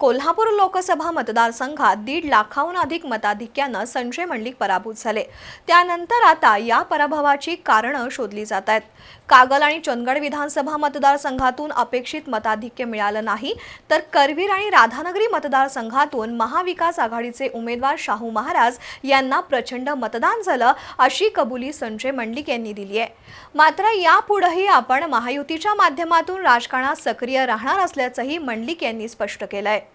कोल्हापूर लोकसभा मतदारसंघात दीड लाखाहून अधिक मताधिक्यानं संजय मंडलिक पराभूत झाले. त्यानंतर आता या पराभवाची कारणं शोधली जात आहेत. कागल आणि चंदगड विधानसभा मतदारसंघातून अपेक्षित मताधिक्य मिळालं नाही तर करवीर आणि राधानगरी मतदारसंघातून महाविकास आघाडीचे उमेदवार शाहू महाराज यांना प्रचंड मतदान झालं अशी कबुली संजय मंडलिक यांनी दिली आहे. मात्र यापुढेही आपण महायुतीच्या माध्यमातून राजकारणात सक्रिय राहणार असल्याचंही मंडलिक यांनी स्पष्ट केलं आहे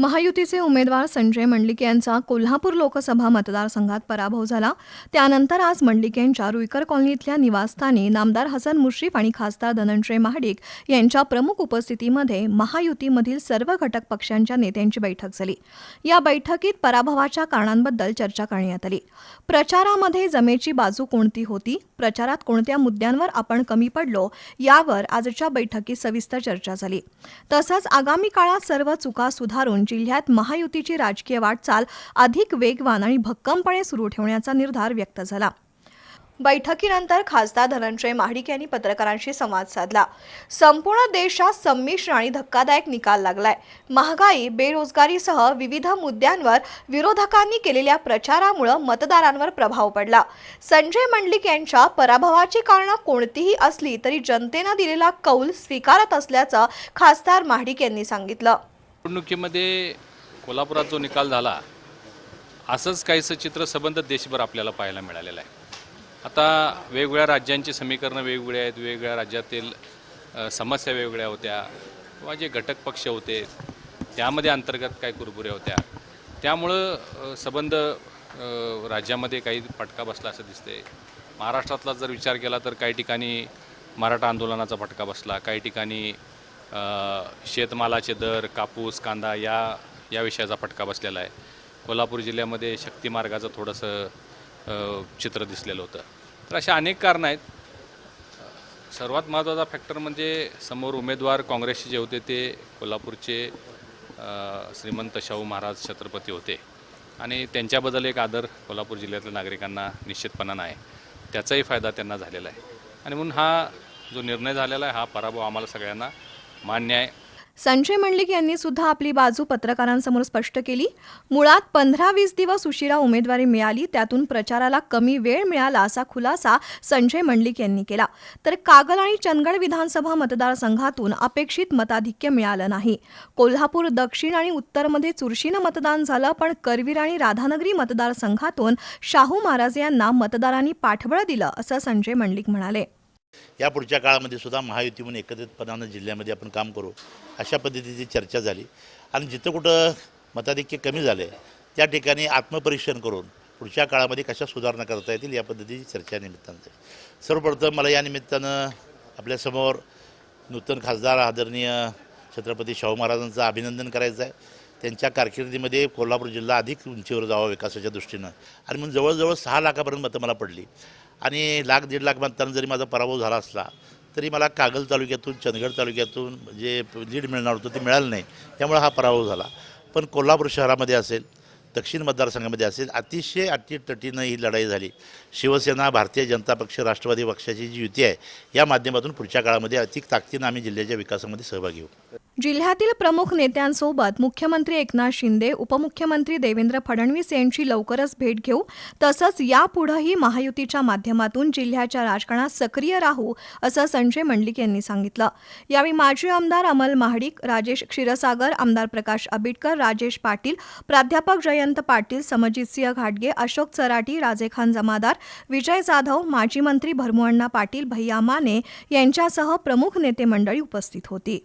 महायुतीचे उमेदवार संजय मंडलिक यांचा कोल्हापूर लोकसभा मतदारसंघात पराभव झाला. त्यानंतर आज मंडलिक यांच्या रुईकर कॉलनीतल्या निवासस्थानी नामदार हसन मुश्रीफ आणि खासदार धनंजय महाडिक यांच्या प्रमुख उपस्थितीमध्ये महायुतीमधील सर्व घटक पक्षांच्या नेत्यांची बैठक झाली. या बैठकीत पराभवाच्या कारणांबद्दल चर्चा करण्यात आली. प्रचारामध्ये जमेची बाजू कोणती होती? प्रचारात कोणत्या मुद्द्यांवर आपण कमी पडलो? यावर आजच्या बैठकीत सविस्तर चर्चा झाली. तसंच आगामी काळात सर्व चुका सुधारून जिल्ह्यात महायुतीची राजकीय वाटचाल अधिक वेगवान आणि भक्कमपणे सुरू ठेवण्याचा निर्धार व्यक्त झाला. बैठकीनंतर खासदार धनंजय महाडिक यांनी पत्रकारांशी संवाद साधला. संपूर्ण देशात संमिश्र आणि धक्कादायक निकाल लागलाय. महागाई बेरोजगारीसह विविध मुद्द्यांवर विरोधकांनी केलेल्या प्रचारामुळे मतदारांवर प्रभाव पडला. संजय मंडलिक यांच्या पराभवाची कारणं कोणतीही असली तरी जनतेनं दिलेला कौल स्वीकारत असल्याचं खासदार महाडिक यांनी सांगितलं. निवडणुकीमध्ये कोल्हापुरात जो निकाल झाला असंच काहीसं चित्र सबंध देशभर आपल्याला पाहायला मिळालेलं आहे. आता वेगवेगळ्या राज्यांची समीकरणं वेगवेगळी आहेत वेगवेगळ्या राज्यातील समस्या वेगवेगळ्या होत्या किंवा जे घटक पक्ष होते त्यामध्ये अंतर्गत काय कुरबुऱ्या होत्या. त्यामुळं सबंध राज्यामध्ये काही फटका बसला असं दिसते महाराष्ट्रातला जर विचार केला तर काही ठिकाणी मराठा आंदोलनाचा फटका बसला काही ठिकाणी शेतमालाचे दर कापूस कांदा या या विषयाचा फटका बसलेला आहे. कोल्हापूर जिल्ह्यामध्ये शक्तिमार्गाचं थोडंसं चित्र दिसलेलं होतं. तर अशा अनेक कारणं आहेत. सर्वात महत्त्वाचा फॅक्टर म्हणजे समोर उमेदवार काँग्रेसचे जे होते ते कोल्हापूरचे श्रीमंत शाहू महाराज छत्रपती होते. आणि त्यांच्याबद्दल एक आदर कोल्हापूर जिल्ह्यातल्या नागरिकांना निश्चितपणानं आहे त्याचाही फायदा त्यांना झालेला आहे. आणि म्हणून हा जो निर्णय झालेला आहे हा पराभव आम्हाला सगळ्यांना मान्य आहे. संजय मंडलिक यांनी सुद्धा आपली बाजू पत्रकारांसमोर स्पष्ट केली. मुळात पंधरा वीस दिवस उशिरा उमेदवारी मिळाली त्यातून प्रचाराला कमी वेळ मिळाला असा खुलासा संजय मंडलिक यांनी केला. तर कागल आणि चंदगड विधानसभा मतदारसंघातून अपेक्षित मताधिक्य मिळालं नाही. कोल्हापूर दक्षिण आणि उत्तरमध्ये चुरशीनं मतदान झालं पण करवीर आणि राधानगरी मतदारसंघातून शाहू महाराज यांना मतदारांनी पाठबळ दिलं असं संजय मंडलिक म्हणाले. या पुढच्या काळामध्ये सुद्धा महायुती म्हणून एकत्रितपणानं जिल्ह्यामध्ये आपण काम करू अशा पद्धतीची चर्चा झाली. आणि जिथं कुठं मताधिक्य कमी झाले त्या ठिकाणी आत्मपरीक्षण करून पुढच्या काळामध्ये कशा सुधारणा करता येतील या पद्धतीची चर्चा निमित्तानं झाली. सर्वप्रथम मला या निमित्तानं आपल्यासमोर नूतन खासदार आदरणीय छत्रपती शाहू महाराजांचं अभिनंदन करायचं आहे. त्यांच्या कारकिर्दीमध्ये कोल्हापूर जिल्हा अधिक उंचीवर जावा विकासाच्या दृष्टीनं. आणि म्हणून जवळजवळ सहा लाखापर्यंत मतं मला पडली. आणि लाख दीड लाख मतदान जरी माझा पराभव झाला असला तरी मला कागल तालुक्यातून चंदगड तालुक्यातून जे लीड मिळणार होतं ते मिळालं नाही. त्यामुळे हा पराभव झाला. पण कोल्हापूर शहरामध्ये असेल दक्षिण मतदारसंघामध्ये असेल अतिशय अटीतटीनं ही लढाई झाली. शिवसेना भारतीय जनता पक्ष राष्ट्रवादी पक्षाची जी युती आहे या माध्यमातून पुढच्या काळामध्ये अधिक ताकदीनं आम्ही जिल्ह्याच्या विकासामध्ये सहभागी होऊ. जिल्ह्यातील प्रमुख नेत्यांसोबत मुख्यमंत्री एकनाथ शिंदे उपमुख्यमंत्री देवेंद्र फडणवीस यांची लवकरच भेट घेऊ. तसंच यापुढेही महायुतीच्या माध्यमातून जिल्ह्याच्या राजकारणात सक्रिय राहू असं संजय मंडलिक यांनी सांगितलं. यावेळी माजी आमदार अमल महाडिक राजेश क्षीरसागर आमदार प्रकाश आबिटकर राजेश पाटील प्राध्यापक जयंत पाटील समजितसिंह घाटगे अशोक चराटी राजेखान जमादार विजय जाधव माजी मंत्री भरमुअण्णा पाटील भैया माने यांच्यासह प्रमुख नेते मंडळी उपस्थित होती.